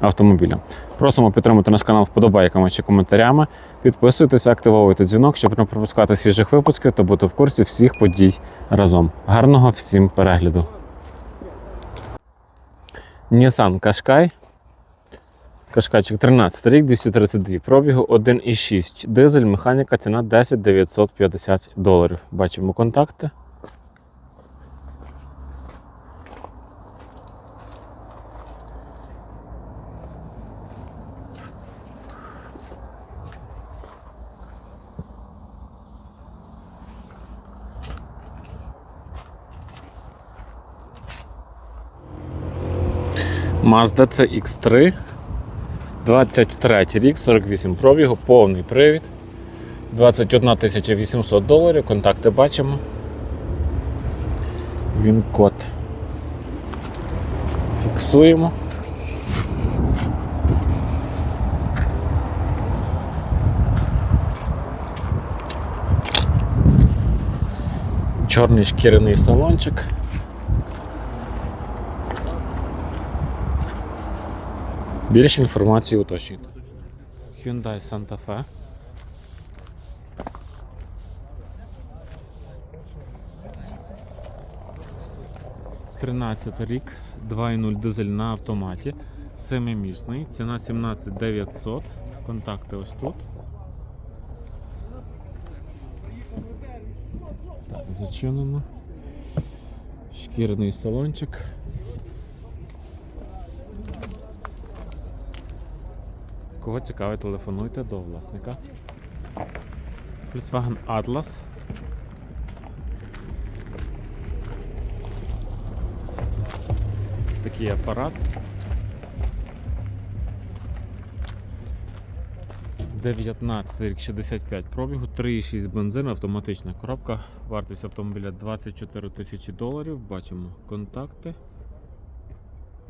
автомобіля. Просимо підтримати наш канал вподобайками чи коментарями. Підписуйтесь, активовуйте дзвінок, щоб не пропускати свіжих випусків та бути в курсі всіх подій разом. Гарного всім перегляду! Nissan Qashqai. Кашкайчик 13 рік, 232 пробігу, 1,6 дизель, механіка, ціна 10 950 доларів. Бачимо контакти. Mazda CX3 23 рік, 48 пробігу, повний привід. 21 800 доларів. Контакти бачимо. Він код. Фіксуємо. Чорний шкіряний салончик. Більше інформації уточнюйте. Hyundai Santa Fe. Тринадцятий рік, 2.0 дизель на автоматі, семимісний, ціна 17 900, контакти ось тут. Так, зачинено. Шкіряний салончик. Кого цікавить, телефонуйте до власника. Volkswagen Atlas. Такий апарат. 19 рік 65 пробігу, 3,6 бензин, автоматична коробка. Вартість автомобіля 24 тисячі доларів. Бачимо контакти.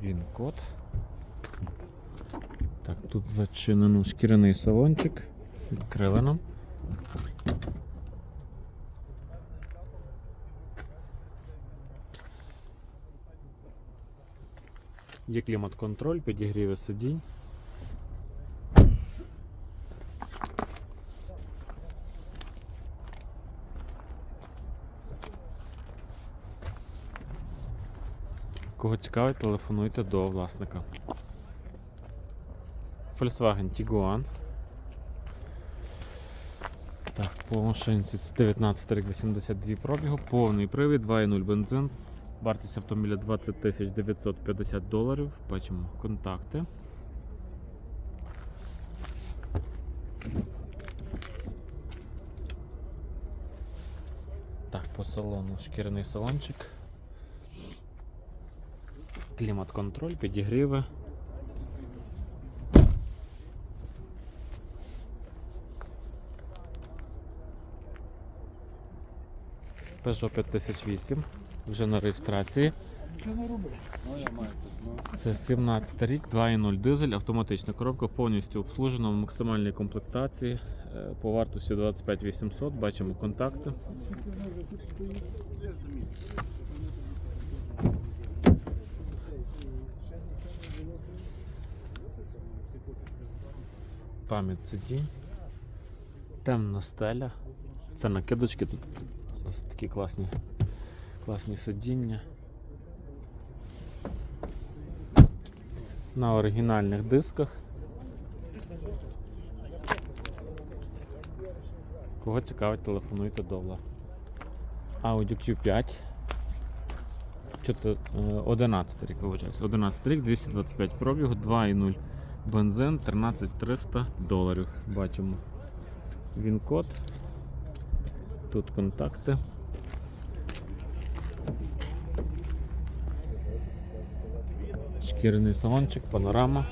Він код. Так, тут зачинено шкіряний салончик. Відкрили нам. Є клімат-контроль, підігріви сидінь. Кого цікавить, телефонуйте до власника. Volkswagen Tiguan. Так, по машинці це 19 рік 82 пробігу, повний привід, 2.0 бензин. Вартість автомобіля 20 тисяч 950 доларів. Бачимо контакти. Так, по салону шкіряний салончик. Клімат-контроль, підігріви. Peugeot 5008 вже на реєстрації. Це 17 рік, 2.0 дизель, автоматична коробка повністю обслужена в максимальній комплектації е, по вартості 25 800. Бачимо контакти. Пам'ять сидінь. Темна стеля. Це накидочки тут. Такі класні, класні сидіння. На оригінальних дисках. Кого цікавить, телефонуйте до власника. Audi Q5. Е, 11 рік, вибачаюсь. 11 рік, 225 пробігу, 2.0 Бензин 13300 доларів. Бачимо. Він код. Тут контакти. Шкіряний салончик, панорама.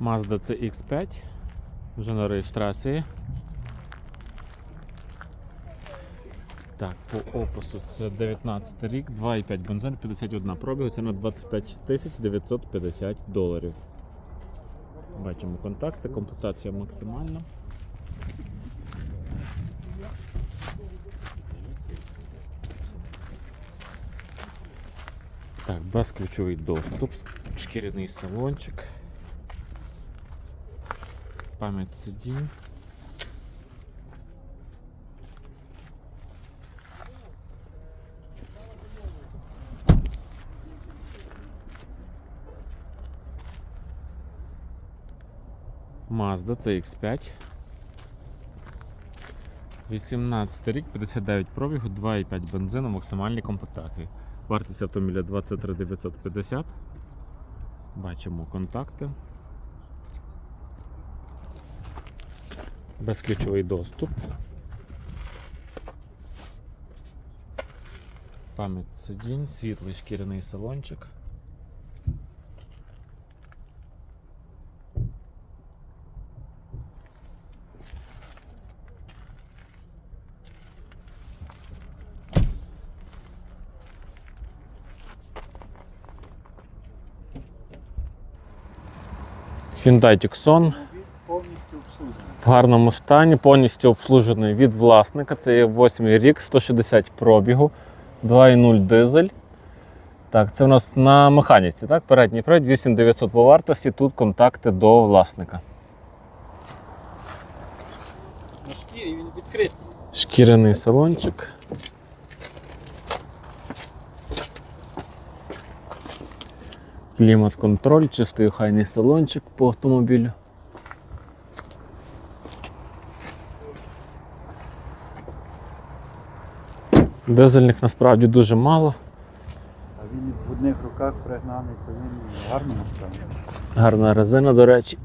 Mazda CX5 вже на реєстрації. Так, по опису це 19 рік, 2,5 бензин, 51 пробігу, це на 25 тисяч 950 доларів. Бачимо контакти, комплектація максимальна. Так, безключовий доступ, шкіряний салончик, пам'ять сидінь. Mazda CX5. 18 рік, 59 пробігу, 2,5 бензину, максимальні комплектації. Вартість автомобіля 23 950. Бачимо контакти. Безключовий доступ. Пам'ять сидінь, світлий шкіряний салончик. Hyundai Tucson в гарному стані, повністю обслужений від власника. Це є 8 рік, 160 пробігу, 2,0 дизель. Так, це у нас на механіці, так? Передній привід, 8900 по вартості, тут контакти до власника. На шкірі він відкритий. Шкіряний салончик. Клімат-контроль, чистий охайний салончик по автомобілю. Дизельних насправді дуже мало. А він в одних руках пригнаний, то він в гарному стані. Гарна резина, до речі.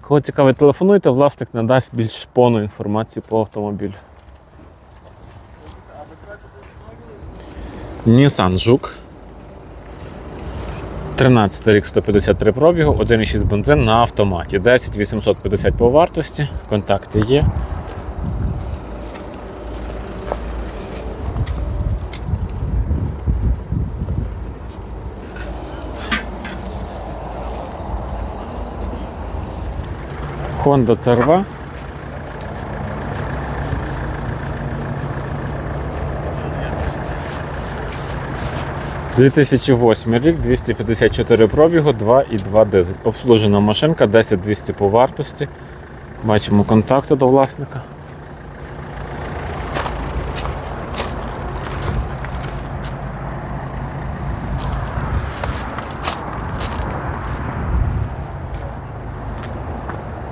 Кого цікавить, телефонуйте, власник надасть більш повну інформацію по автомобілю. Nissan Жук. 13 рік 153 пробігу, 1,6 бензин на автоматі. 10 850 по вартості. Контакти є. Honda CRV. – 2008 рік, 254 пробігу, 2,2 дизель. Обслужена машинка, 10-200 по вартості. Бачимо контакти до власника.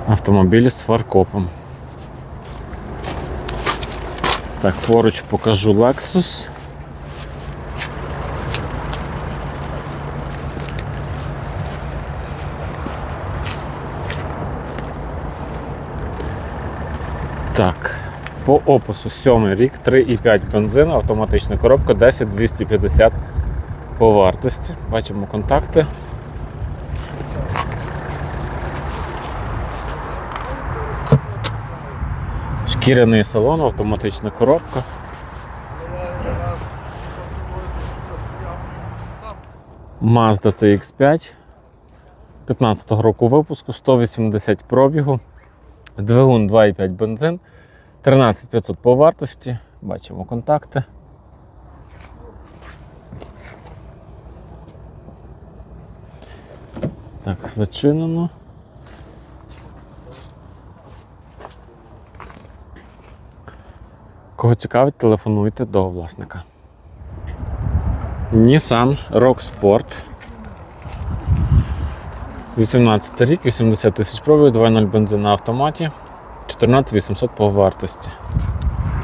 Автомобіль з фаркопом. Так, поруч покажу Lexus. Так, по опису 7 рік, 3,5 бензин, автоматична коробка, 10 250 по вартості. Бачимо контакти. Шкіряний салон, автоматична коробка. Mazda CX5 15 року випуску, 180 пробігу, двигун 2,5 бензин, 13500 по вартості. Бачимо контакти. Так, зачинено. Кого цікавить, телефонуйте до власника. Nissan Rock Sport. 18 рік, 80 тисяч пробів, 2.0 бензин на автоматі, 14800 по вартості.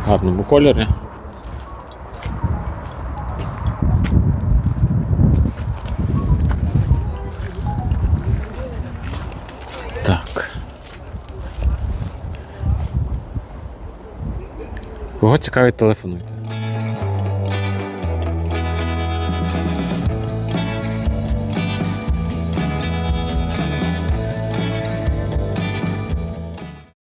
В гарному кольорі. Так. Кого цікавить, телефонуйте.